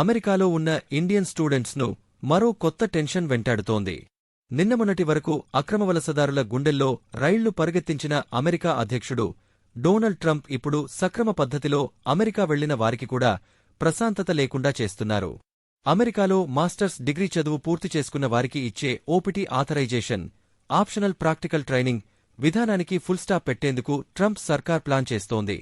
అమెరికాలో ఉన్న ఇండియన్ స్టూడెంట్స్ను మరో కొత్త టెన్షన్ వెంటాడుతోంది. నిన్న మొన్నటి వరకు అక్రమ వలసదారుల గుండెల్లో రైళ్ళు పరిగెత్తించిన అమెరికా అధ్యక్షుడు డొనాల్డ్ ట్రంప్ ఇప్పుడు సక్రమ పద్ధతిలో అమెరికా వెళ్ళిన వారికి కూడా ప్రశాంతత లేకుండా చేస్తున్నారు. అమెరికాలో మాస్టర్స్ డిగ్రీ చదువు పూర్తి చేసుకున్న వారికి ఇచ్చే OPT authorization optional practical training విధానానికి ఫుల్ స్టాప్ పెట్టేందుకు ట్రంప్ సర్కార్ ప్లాన్ చేస్తోంది.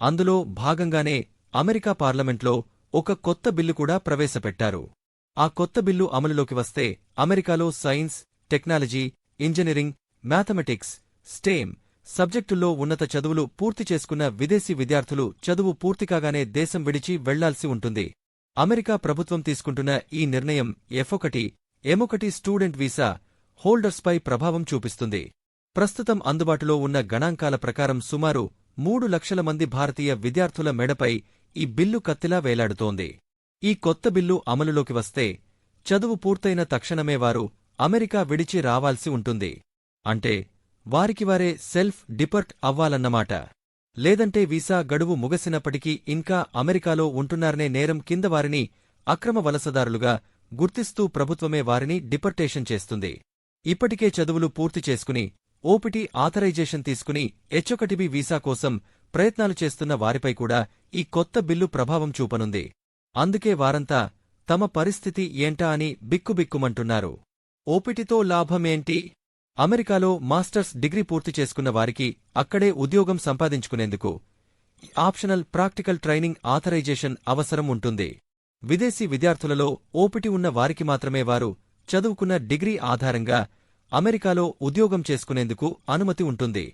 అందులో భాగంగానే అమెరికా పార్లమెంట్లో ఒక కొత్త బిల్లు కూడా ప్రవేశపెట్టారు. ఆ కొత్త బిల్లు అమలులోకి వస్తే అమెరికాలో science technology engineering mathematics STEM సబ్జెక్టుల్లో ఉన్నత చదువులు పూర్తి చేసుకున్న విదేశీ విద్యార్థులు చదువు పూర్తికాగానే దేశం విడిచి వెళ్ళాల్సి ఉంటుంది. అమెరికా ప్రభుత్వం తీసుకుంటున్న ఈ నిర్ణయం ఎఫొకటి ఎమొకటి స్టూడెంట్ వీసా హోల్డర్స్పై ప్రభావం చూపిస్తుంది. ప్రస్తుతం అందుబాటులో ఉన్న గణాంకాల ప్రకారం సుమారు మూడు లక్షల మంది భారతీయ విద్యార్థుల మెడపై ఈ బిల్లు కత్తిలా వేలాడుతోంది. ఈ కొత్త బిల్లు అమలులోకి వస్తే చదువు పూర్తయిన తక్షణమే వారు అమెరికా విడిచి రావాల్సి ఉంటుంది. అంటే వారికి వారే సెల్ఫ్ డిపర్ట్ అవ్వాలన్నమాట. లేదంటే వీసా గడువు ముగసినప్పటికీ ఇంకా అమెరికాలో ఉంటున్నారనే నేరం కింద వారిని అక్రమ వలసదారులుగా గుర్తిస్తూ ప్రభుత్వమే వారిని డిపర్టేషన్ చేస్తుంది. ఇప్పటికే చదువులు పూర్తి చేసుకుని ఓపిటీ ఆథరైజేషన్ తీసుకుని హెచ్చొకటిబి వీసా కోసం ప్రయత్నాలు చేస్తున్న వారిపై కూడా ఈ కొత్త బిల్లు ప్రభావం చూపనుంది. అందుకే వారంతా తమ పరిస్థితి ఏంటా అని బిక్కుబిక్కుమంటున్నారు. ఓపిటితో లాభమేంటి అమెరికాలో మాస్టర్స్ డిగ్రీ పూర్తి చేసుకున్న వారికి అక్కడే ఉద్యోగం సంపాదించుకునేందుకు ఆప్షనల్ ప్రాక్టికల్ ట్రైనింగ్ ఆథరైజేషన్ అవసరం ఉంటుంది. విదేశీ విద్యార్థులలో ఓపిటి ఉన్న వారికి మాత్రమే వారు చదువుకున్న డిగ్రీ ఆధారంగా అమెరికాలో ఉద్యోగం చేసుకునేందుకు అనుమతి ఉంటుంది.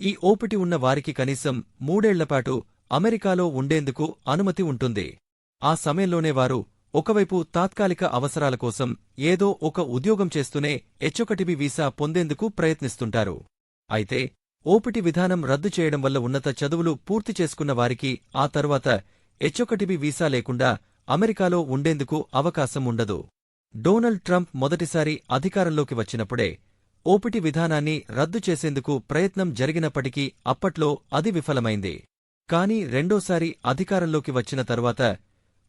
ఈ ఓపిటి ఉన్న వారికి కనీసం మూడేళ్ళపాటు అమెరికాలో ఉండేందుకు అనుమతి ఉంటుంది. ఆ సమయంలోనే వారు ఒకవైపు తాత్కాలిక అవసరాల కోసం ఏదో ఒక ఉద్యోగం చేస్తూనే హెచ్చొకటిబి వీసా పొందేందుకు ప్రయత్నిస్తుంటారు. అయితే ఓపిటి విధానం రద్దు చేయడం వల్ల ఉన్నత చదువులు పూర్తి చేసుకున్న వారికి ఆ తరువాత హెచ్చొకటిబి వీసా లేకుండా అమెరికాలో ఉండేందుకు అవకాశం ఉండదు. డొనాల్డ్ ట్రంప్ మొదటిసారి అధికారంలోకి వచ్చినప్పుడే ఓపిటి విధానాన్ని రద్దు చేసేందుకు ప్రయత్నం జరిగినప్పటికీ అప్పట్లో అది విఫలమైంది. కాని రెండోసారి అధికారంలోకి వచ్చిన తరువాత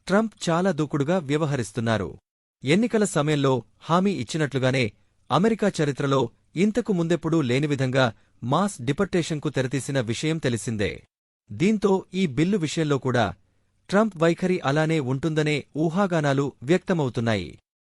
ట్రంప్ చాలా దూకుడుగా వ్యవహరిస్తున్నారు. ఎన్నికల సమయంలో హామీ ఇచ్చినట్లుగానే అమెరికా చరిత్రలో ఇంతకు ముందెప్పుడూ లేని విధంగా మాస్ డిపర్టేషన్కు తెరతీసిన విషయం తెలిసిందే. దీంతో ఈ బిల్లు విషయంలో కూడా ట్రంప్ వైఖరి అలానే ఉంటుందనే ఊహాగానాలు వ్యక్తమవుతున్నాయి.